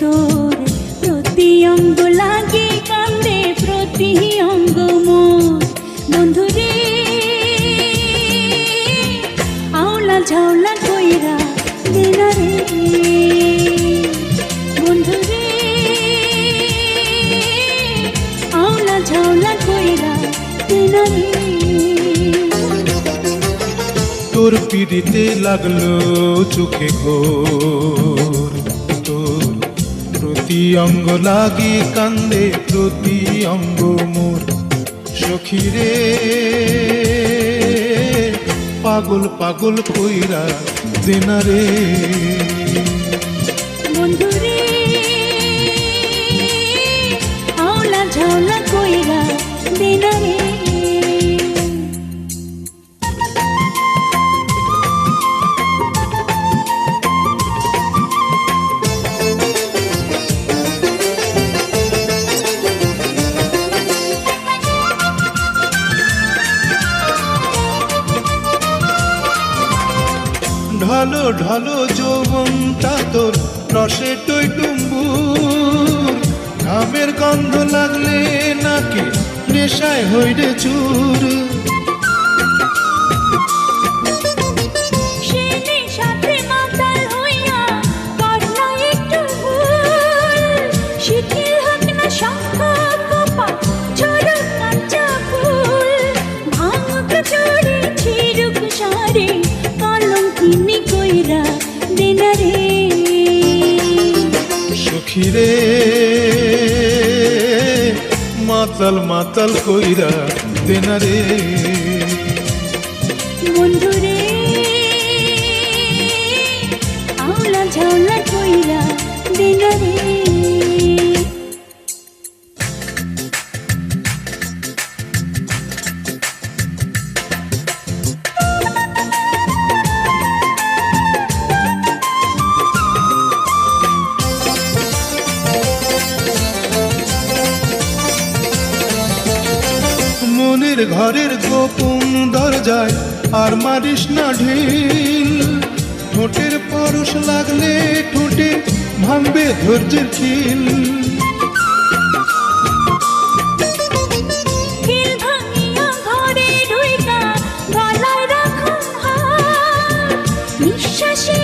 তোর প্রতি অঙ্গ লাগে, কান্দে প্রতি অঙ্গ মোর। বন্ধুরে আওলা ঝাওলা কইরা দেনা রে। বন্ধুরে আওলা ঝাওলা কইরা দেনা রে। তোর পিড়িতে লাগল চোখে ঘোর। প্রতি অঙ্গ লাগি কান্দে প্রতি অঙ্গ মোর। সখীরে, পাগল পাগল কইরা দেনারে বন্ধুরে কইরা দেনা ঢালো ঢালো যৌবন তোর রসে টই টুম্বুর। ঘামের গন্ধ লাগলে নাকি নেশায় হইরে চুর। সখীরে মাতাল মাতাল কইরা দেনারে বন্ধুরে কইরা দেনা রে ঘরের গোপন দরজায় আর মারিস না ঢিল। ঠোঁটের পরশ লাগলে ঠোঁটে ভাঙবে ধৈর্যের খিল। খিল